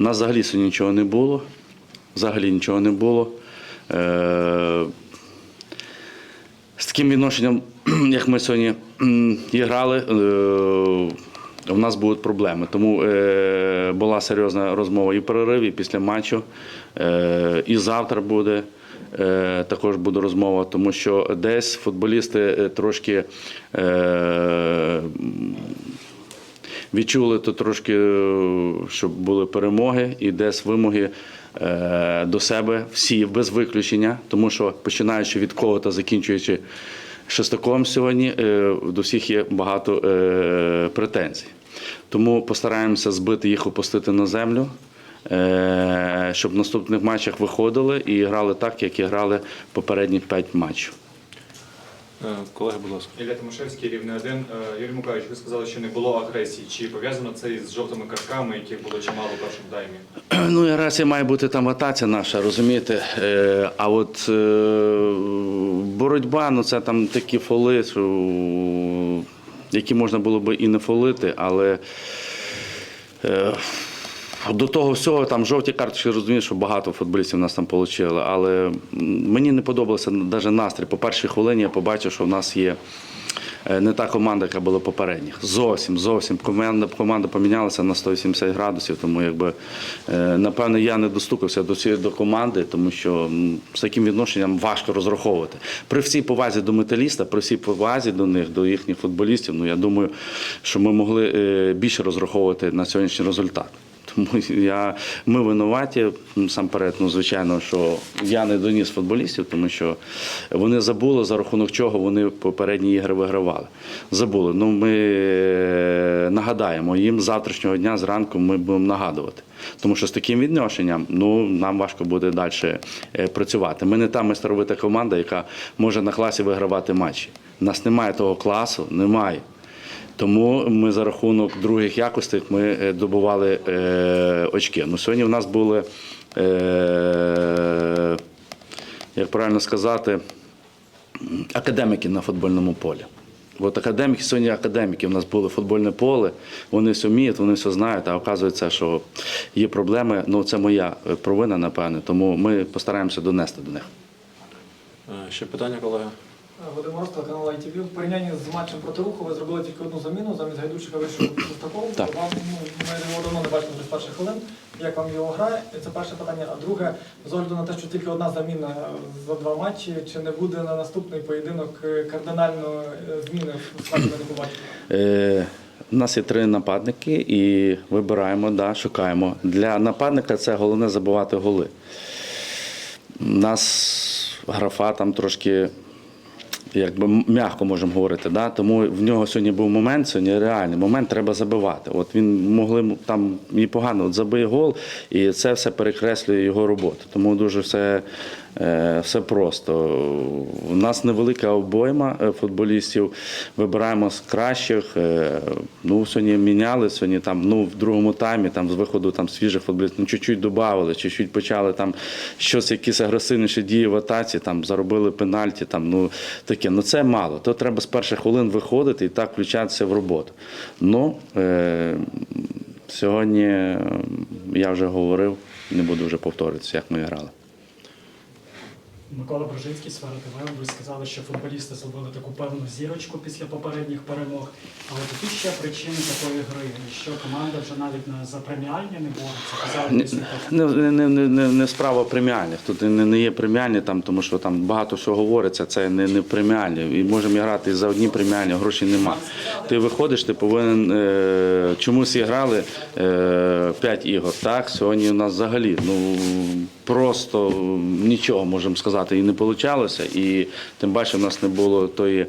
У нас взагалі сьогодні нічого не було. Взагалі нічого не було. Е, з таким відношенням, як ми сьогодні м, і грали, е, нас будуть проблеми. Тому е, була серйозна розмова і в перериві, і після матчу. І завтра буде. Також буде розмова, тому що десь футболісти трошки відчули то трошки, е, щоб були перемоги і десь вимоги е, до себе всі без виключення, тому що починаючи від кого та закінчуючи Шестаком сьогодні, е, до всіх є багато претензій. Тому постараємося збити їх, опустити на землю. Щоб в наступних матчах виходили і грали так, як і грали попередні п'ять матчів. Е, Колеги, будь ласка. Ілля Тимошевський, рівне 1. Е, Юрій Мукавич, ви сказали, що не було агресії. Чи пов'язано це із жовтими картками, яких було чимало у першому таймі? Ну, раз має бути там атація наша, розумієте? Е, а от боротьба, ну це там такі фоли, які можна було би і не фолити, але. До того всього там жовті карточки розумію, що багато футболістів нас там отримали. Але мені не подобався навіть настрій. По першій хвилині я побачив, що в нас є е, не та команда, яка була попередніх. Зовсім, зовсім. Команда, команда помінялася на 180 градусів. Тому якби е, напевно я не достукався до цієї до команди, тому що з таким відношенням важко розраховувати. При всій повазі до металіста, при всій повазі до них, до їхніх футболістів, ну я думаю, що ми могли е, більше розраховувати на сьогоднішній результат. Тому я, ми винуваті насамперед, ну звичайно, що я не доніс футболістів, тому що вони забули за рахунок чого вони попередні ігри вигравали. Забули. Ну ми е, нагадаємо їм завтрашнього дня зранку ми будемо нагадувати. Тому що з таким відношенням ну, нам важко буде далі е, працювати. Ми не та майстровита команда, яка може на класі вигравати матчі. У нас немає того класу, немає. Тому ми за рахунок других якостей ми е, добували е, очки. Ну, сьогодні в нас були, е, як правильно сказати, академіки на футбольному полі. От академіки, сьогодні академіки, у нас було футбольне поле, вони все вміють, вони все знають, а оказується, що є проблеми. Ну, це моя провина, напевне, тому ми постараємося донести до них. Ще питання, колеги? Вадим Мороз, телеканал ITV. В порівнянні з матчем проти руху ви зробили тільки одну заміну. Замість Гайдучика вийшов Шестаков. Так. Вам ну, ми його давно не бачили вже з перших хвилин. Як вам його грає? Це перше питання. А друге, з огляду на те, що тільки одна заміна за два матчі, чи не буде на наступний поєдинок е, кардинально е, зміни в складі побачимо? Е, У нас є три нападники і вибираємо, да, шукаємо. Для нападника це головне забувати голи. У нас графа там трошки. Якби м'яко можемо говорити, да? тому в нього сьогодні був момент, сьогодні реальний момент треба забивати. От він могли там і погано от гол, і це все перекреслює його роботу. Тому дуже все, все просто. У нас невелика обойма е, футболістів. Вибираємо з кращих. Е, Ну, сьогодні міняли, сьогодні там, ну, в другому таймі там, з виходу там, свіжих футболістів, ну, чуть-чуть додали, чуть-чуть почали там щось, якісь агресивніші дії в атаці, там, заробили пенальті, там, ну, таке. Ну, це мало. То треба з перших хвилин виходити і так включатися в роботу. Ну, е, сьогодні е, я вже говорив, не буду вже повторюватися, як ми грали. Микола Брожинський, Сфера ТВ, ви сказали, що футболісти зробили таку певну зірочку після попередніх перемог. Але які ще причини такої гри? Що команда вже навіть за преміальні не бореться? Не, не, не, не, не, справа преміальних. Тут не, не є преміальні, там, тому що там багато всього говориться, це не, не преміальні. І можемо грати за одні преміальні, грошей нема. Ти виходиш, ти повинен е, чомусь грали е, 5 ігор. Так, сьогодні у нас взагалі ну, просто нічого можемо сказати і не вийшло. І тим паче в нас не було тої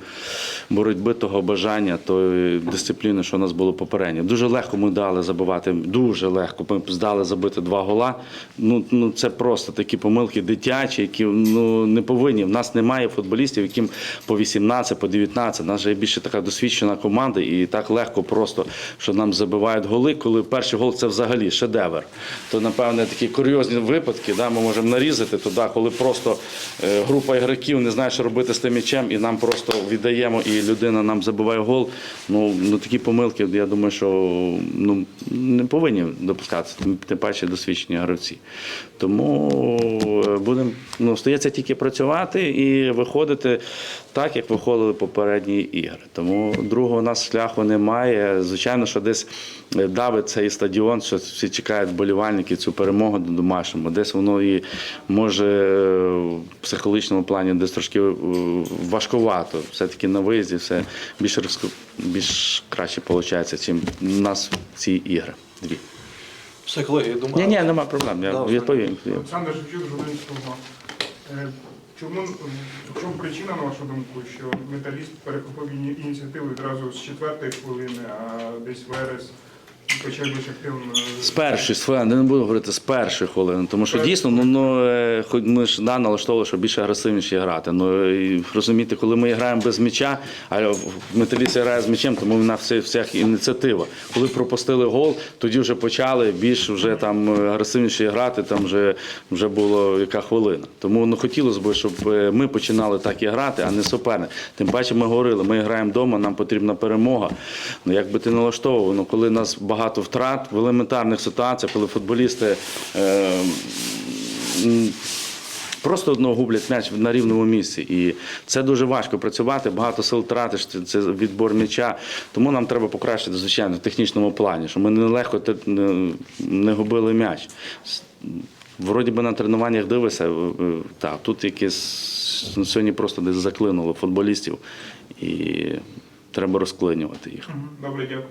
боротьби, того бажання, тої дисципліни, що у нас було попередньо. Дуже легко ми дали забивати, дуже легко. Ми здали забити два гола. Ну, ну це просто такі помилки дитячі, які ну не повинні. В нас немає футболістів, яким по 18, по 19. У нас же є більше така досвідчена команда, і так легко просто, що нам забивають голи, коли перший гол це взагалі шедевр. То, напевне, такі курйозні випадки. Да? Самі можемо нарізати, туди, коли просто е, група ігроків не знає, що робити з тим м'ячем, і нам просто віддаємо, і людина нам забиває гол. Ну, ну такі помилки, я думаю, що ну, не повинні допускатися, тим, тим паче досвідчені гравці. Тому е, будемо, ну, стається тільки працювати і виходити так, як виходили попередні ігри. Тому другого у нас шляху немає. Звичайно, що десь е, давить цей стадіон, що всі чекають вболівальники цю перемогу до домашньому. Десь воно і може в психологічному плані десь трошки е, важкувато. Все-таки на виїзді все більш, більш краще виходить, ніж у нас ці ігри. Дві. Все, колеги, я думаю. Ні, ні, нема проблем. Я відповім. Олександр Шевчук, журналіст Чому в чому причина, на вашу думку, що металіст перехопив іні- ініціативу відразу з четвертої хвилини, а десь Верес почав більш активно? З першої не буду говорити з першої хвилини, тому що дійсно, ну, ну е, хоч ми ж да, налаштовували, що більше агресивніше грати. Ну і розумієте, коли ми граємо без м'яча, а металіст грає з м'ячем, тому в нас все всіх ініціатива. Коли пропустили гол, тоді вже почали більш вже там агресивніше грати. Там вже вже було яка хвилина. Тому ну хотілося б, щоб е, ми починали так і грати, а не суперник. Тим паче ми говорили, ми граємо вдома, нам потрібна перемога. Ну як би ти налаштовував, ну коли нас багато втрат в елементарних ситуаціях, коли футболісти. Е, Просто одного гублять м'яч на рівному місці. І це дуже важко працювати, багато сил тратиш, це- відбор м'яча. Тому нам треба покращити, звичайно, в технічному плані, щоб ми не легко не, губили м'яч. Вроді би на тренуваннях дивишся, е, е, так, тут якесь сьогодні просто десь заклинуло футболістів і треба розклинювати їх. Добре, дякую.